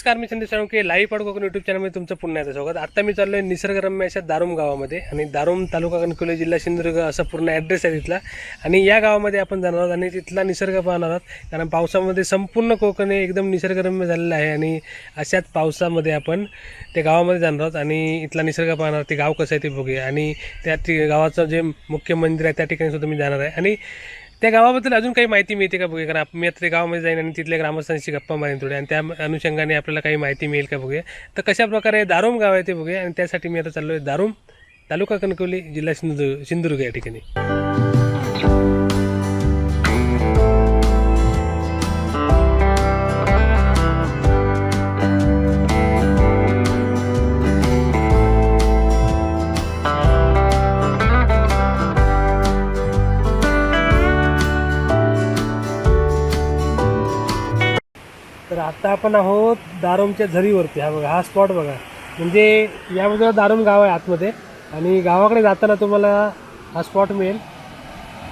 नमस्कार मी संदेश साळुंके लाईव्ह पाड कोकण युट्यूब चॅनलमध्ये तुमचं पुन्हा एकदा स्वागत. आता मी चाललो आहे निसर्गरम्य अशा दारुम गावामध्ये आणि दारुम तालुका कणकुले जिल्हा सिंधुदुर्ग असा पूर्ण ॲड्रेस आहे तिथला. आणि या गावामध्ये आपण जाणार आहोत आणि तिथला निसर्ग पाहणार आहोत. कारण पावसामध्ये संपूर्ण कोकण हे एकदम निसर्गरम्य झालेलं आहे आणि अशाच पावसामध्ये आपण त्या गावामध्ये जाणार आहोत आणि इथला निसर्ग पाहणार ते गाव कसं आहे ते बघूया. आणि त्या गावाचं जे मुख्य मंदिर आहे त्या ठिकाणी सुद्धा मी जाणार आहे. आणि त्या गावाबद्दल अजून काही माहिती मिळते का बघूया? कारण मी आता त्या गावामध्ये जाईन आणि तिथल्या ग्रामस्थांशी गप्पा मारेन थोडी आणि त्या अनुषंगाने आपल्याला काही माहिती मिळेल का बघूया? तर कशा प्रकारे दारोम गाव आहे ते बघूया. आणि त्यासाठी मी आता चाललो आहे दारोम तालुका कणकवली जिल्हा सिंधुदुर्ग सिंधुदुर्ग या ठिकाणी. आत्ता आपण आहोत दारोमच्या झरीवरती. हा बघा हा स्पॉट बघा. म्हणजे यामध्ये दारोम गाव आहे आतमध्ये. आणि गावाकडे जाताना तुम्हाला हा स्पॉट मिळेल.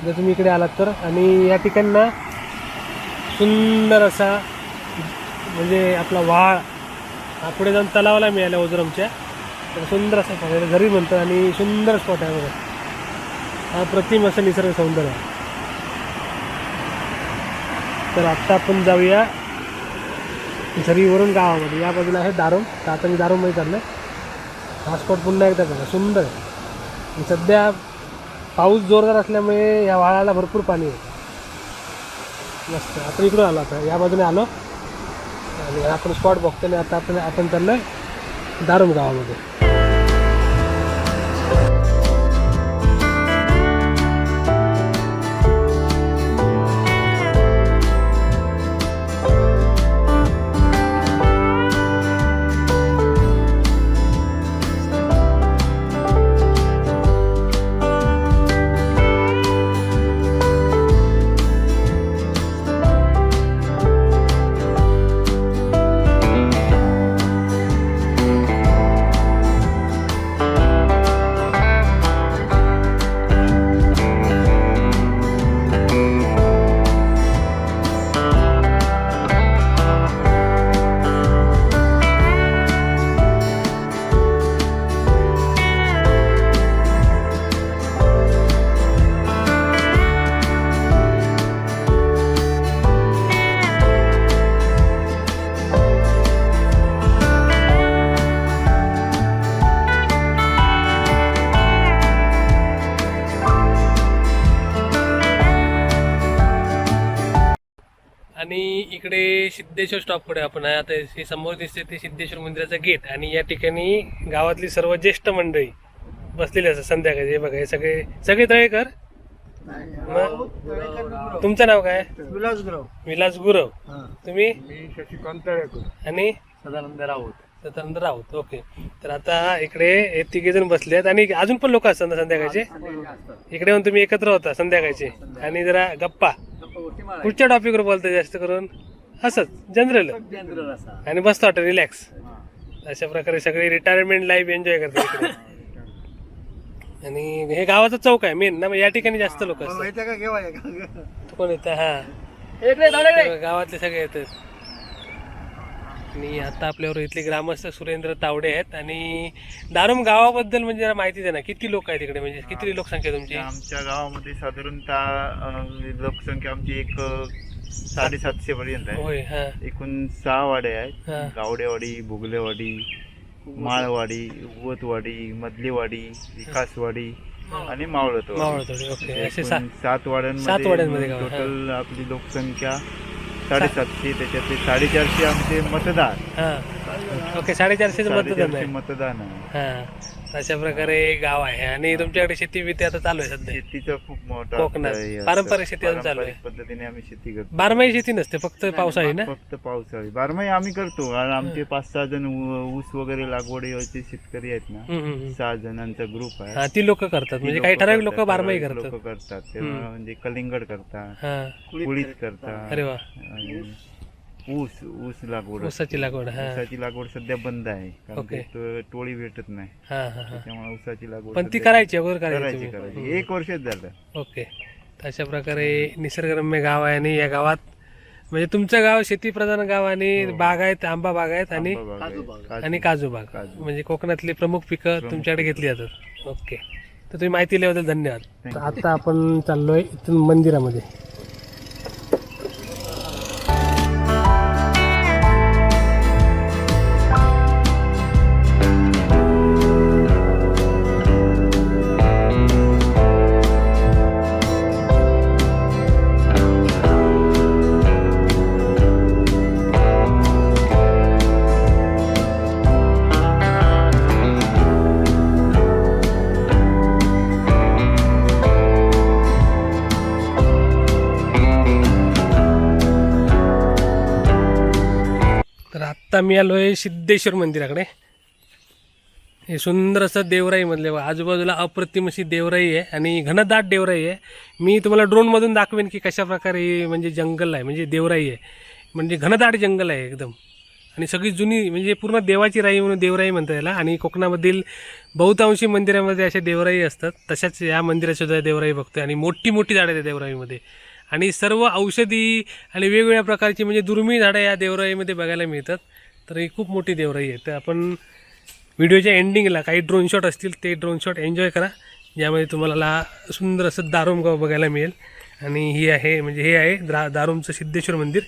जर तुम्ही इकडे आलात तर. आणि या ठिकाणना सुंदर असा म्हणजे आपला वाळ हा पुढे जाऊन तलावाला मिळाला ओझरमच्या. तर सुंदर असा स्पॉट आहे. झरी म्हणतो आणि सुंदर स्पॉट आहे बघा. हा प्रतिम असं निसर्ग सौंदर्य आहे. तर आत्ता आपण जाऊया. झरीवरून गावामध्ये. या बाजूला आहे दारोम तर आता मी दारोममध्ये आहे हा स्पॉट पुन्हा एकदा बघा सुंदर. आहे आणि सध्या पाऊस जोरदार असल्यामुळे या वाळाला भरपूर पाणी आहे मस्त. आपण इकडून आलो आता. या बाजूने आलो. आणि आपण स्पॉट बघतो आणि आता आपण आपण चाललं आहे दारोम गावामध्ये. इकडे सिद्धेश्वर स्टॉपकडे आपण आहे. आता हे समोर दिसते ते सिद्धेश्वर मंदिराचं गेट आणि या ठिकाणी गावातली सर्व ज्येष्ठ मंडळी बसलेली असतात संध्याकाळी. हे बघा हे सगळे सगळे तळेकर मग तुमचं नाव काय? विलास गुरव. विलास गुरव. तुम्ही? मी शशिकांत तळेकर आणि? सदानंद राऊत. सदानंद राऊत ओके तर आता इकडे हे तिघे जण बसले आहेत. आणि अजून पण लोक असतात ना संध्याकाळचे? इकडे येऊन तुम्ही एकत्र होता संध्याकाळचे. आणि जरा गप्पा. कुठच्या टॉपिकवर बोलता जास्त करून. असंच जनरल आणि बसतो वाटतं रिलॅक्स अशा प्रकारे सगळे रिटायरमेंट लाईफ एन्जॉय करतात आणि हे गावाचं चौक आहे मेन ना मग या ठिकाणी जास्त लोक असतात. माहिती का? केव्हा आहे? का कोण येतं? हा. तर गावातले सगळे येतात. आणि आता आपल्यावर इथले ग्रामस्थ सुरेंद्र तावडे आहेत. आणि दारुम गावाबद्दल म्हणजे जरा माहिती द्या ना. किती लोक आहेत तिकडे म्हणजे किती लोकसंख्या आहे तुमची? आमच्या गावामध्ये साधारणतः अं, लोकसंख्या आमची एक अं, साडेसातशे पर्यंत आहे हा. एकूण सहा वाड्या आहेत. हा. गावडेवाडी भुगलेवाडी माळवाडी उवतवाडी मधलीवाडी विकासवाडी आणि मावळतवाडी. मावळतोडे ओके. असे सा एकूण सात सात वाड्यांमध्ये वाड्यांमध्ये गाव, टोटल आपली लोकसंख्या साडेसातशे त्याच्यातले साडेचारशे आमचे मतदार. हा. ओके साडेचारशेचं मतदान साडेचारशे आहे. मतदान आहे. हा. अशा प्रकारे गाव आहे. आणि तुमच्याकडे शेती बिती आता चालू आहे सध्या. शेतीचा खूप मोठा कोकणात. हे असतं. पारंपरिक शेती अजून चालू आहे. पारंपरिक पद्धतीने आम्ही शेती करतो. बारमाही शेती नसते फक्त पावसाळी ना? फक्त पावसाळी. बारमाही आम्ही करतो. कारण आमचे पाच सहा जण ऊ- ऊस वगैरे लागवडीवरचे शेतकरी आहेत ना. हम्म, हम्म, हम्म. सहा जणांचा ग्रुप आहे. हा ती लोक करतात. म्हणजे काही ठराविक लोक बारमाही करतात. लोक करतात. तेव्हा म्हणजे कलिंगड करतात. हा. कुळीत करतात. अरे वा. आणि ऊस ऊस लागवड ऊसाची लागवड हा. ऊसाची लागवड सध्या बंद आहे कारण ओके. ते टोळी भेटत नाही. हा हा हा. त्यामुळे ऊसाची लागवड पण ती सध्या- करायची अगोदर करायची करायची तुम्ही करायची. एक वर्षच झालं. ओके. तर अशा प्रकारे निसर्गरम्य गाव आहे आणि या गावात म्हणजे तुमचं गाव शेतीप्रधान गाव आणि बाग आहेत आंबा बाग आहेत आणि आंबा बाग आहे. काजू बाग. काजू. आणि काजू बाग. काजू. म्हणजे कोकणातली प्रमुख पिकं तुमच्याकडे घेतली जातात. ओके. तर तुम्ही माहिती दिल्याबद्दल धन्यवाद. Thank आता आपण चाललोय इथून मंदिरामध्ये. आता मी आलो आहे सिद्धेश्वर मंदिराकडे. हे सुंदर असं देवराई मधले आजूबाजूला अप्रतिम अशी देवराई आहे आणि घनदाट देवराई आहे. मी तुम्हाला ड्रोनमधून दाखवेन की कशा प्रकारे म्हणजे जंगल आहे म्हणजे देवराई आहे. म्हणजे घनदाट जंगल आहे एकदम. आणि सगळी जुनी म्हणजे पूर्ण देवाची राई म्हणून देवराई म्हणतात याला. आणि कोकणामधील बहुतांशी मंदिरामध्ये अशा देवराई असतात. तशाच या मंदिरासुद्धा देवराई बघतोय. आणि मोठी मोठी झाडं आहेत त्या देवराईमध्ये. आणि सर्व औषधी आणि वेगवेगळ्या प्रकारची म्हणजे दुर्मिळ झाडं या देवराईमध्ये बघायला मिळतात. तर ही खूप मोठी देवराई आहे. तर आपण व्हिडिओच्या एंडिंगला काही ड्रोन शॉट असतील ते ड्रोन शॉट एन्जॉय करा. ज्यामध्ये तुम्हाला सुंदर असं दारुमगाव बघायला मिळेल. आणि ही आहे म्हणजे हे आहे द्रा दारुमचं सिद्धेश्वर मंदिर.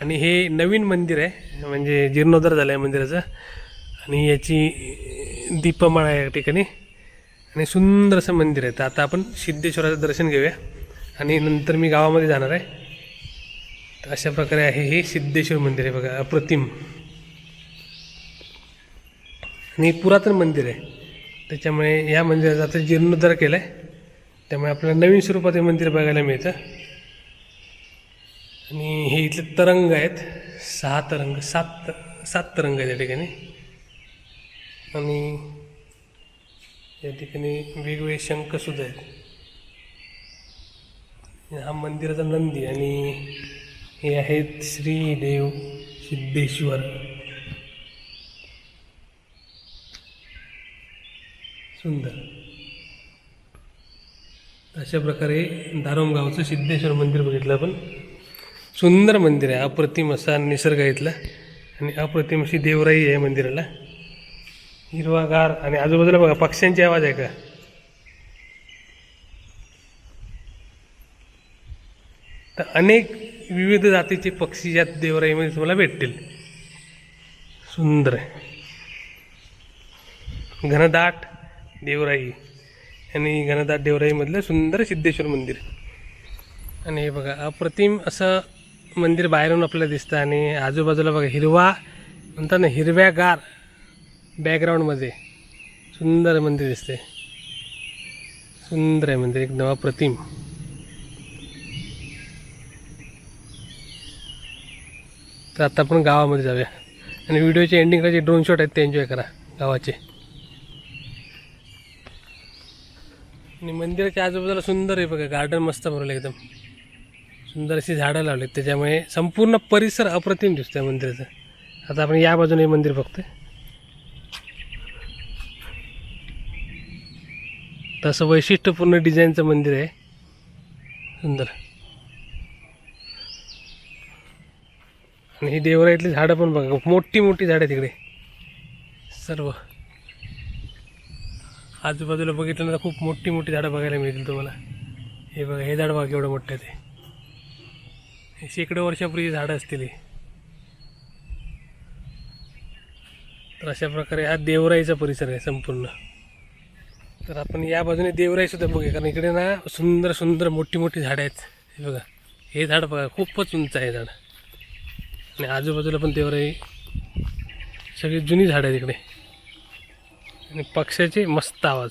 आणि हे नवीन मंदिर आहे म्हणजे जीर्णोद्धार झालं आहे मंदिराचं. आणि याची दीपमाळा आहे या ठिकाणी. आणि सुंदर असं मंदिर आहे. तर आता आपण सिद्धेश्वराचं दर्शन घेऊया. आणि नंतर मी गावामध्ये जाणार आहे. तर अशा प्रकारे आहे हे सिद्धेश्वर मंदिर आहे बघा अप्रतिम. आणि पुरातन मंदिर आहे. त्याच्यामुळे या मंदिराचा आता जीर्णोद्धार केला आहे त्यामुळे आपल्याला नवीन स्वरूपात हे मंदिर बघायला मिळतं. आणि हे इथले तरंग आहेत. सहा तरंग सात सात तरंग आहेत या ठिकाणी. आणि या ठिकाणी वेगवेगळे शंखसुद्धा आहेत. हा मंदिराचा नंदी आणि हे आहेत श्रीदेव सिद्धेश्वर. सुंदर. अशा प्रकारे दारोमगावचं सिद्धेश्वर मंदिर बघितलं आपण. सुंदर मंदिर आहे अप्रतिम असा निसर्ग इथला. आणि अप्रतिम अशी देवराई आहे मंदिराला. हिरवागार आणि आजूबाजूला बघा पक्ष्यांची आवाज आहे का? तर अनेक विविध जातीचे पक्षी या देवराईमध्ये तुम्हाला भेटतील. सुंदर आहे. घनदाट देवराई आणि घनदाट देवराईमधलं सुंदर सिद्धेश्वर मंदिर. आणि हे बघा अप्रतिम असं मंदिर बाहेरून आपल्याला दिसतं आणि आजूबाजूला बघा हिरवा म्हणतात ना हिरव्यागार बॅकग्राऊंडमध्ये सुंदर मंदिर दिसते सुंदर आहे मंदिर एकदम अप्रतिम. तर आता आपण गावामध्ये जाऊया. आणि व्हिडिओचे एंडिंग करायचे ड्रोन शॉट आहेत ते एन्जॉय करा गावाचे. आणि मंदिराच्या आजूबाजूला सुंदर आहे बघा गार्डन मस्त भरलं एकदम. सुंदर अशी झाडं लावली त्याच्यामुळे संपूर्ण परिसर अप्रतिम दिसतोय मंदिराचा. आता आपण या बाजूने हे मंदिर बघतोय. तसं वैशिष्ट्यपूर्ण डिझाईनचं मंदिर आहे. सुंदर. आणि ही देवराईतली झाडं पण बघा मोठी मोठी झाडं तिकडे सर्व. आजूबाजूला बघितलं ना तर खूप मोठी मोठी झाडं बघायला मिळतील तुम्हाला. हे बघा हे झाड बघा एवढं मोठं आहे ते. शेकडो वर्षापूर्वी झाडं असतील तर अशा प्रकारे हा देवराईचा परिसर आहे संपूर्ण. तर आपण या बाजूने देवराई सुद्धा बघूया कारण इकडे ना सुंदर सुंदर मोठी मोठी झाडं आहेत. हे बघा हे झाड बघा खूपच उंच आहे झाड. आणि आजूबाजूला पण देवराई सगळी जुनी झाडं आहेत इकडे. आणि पक्ष्याचे मस्त आवाज.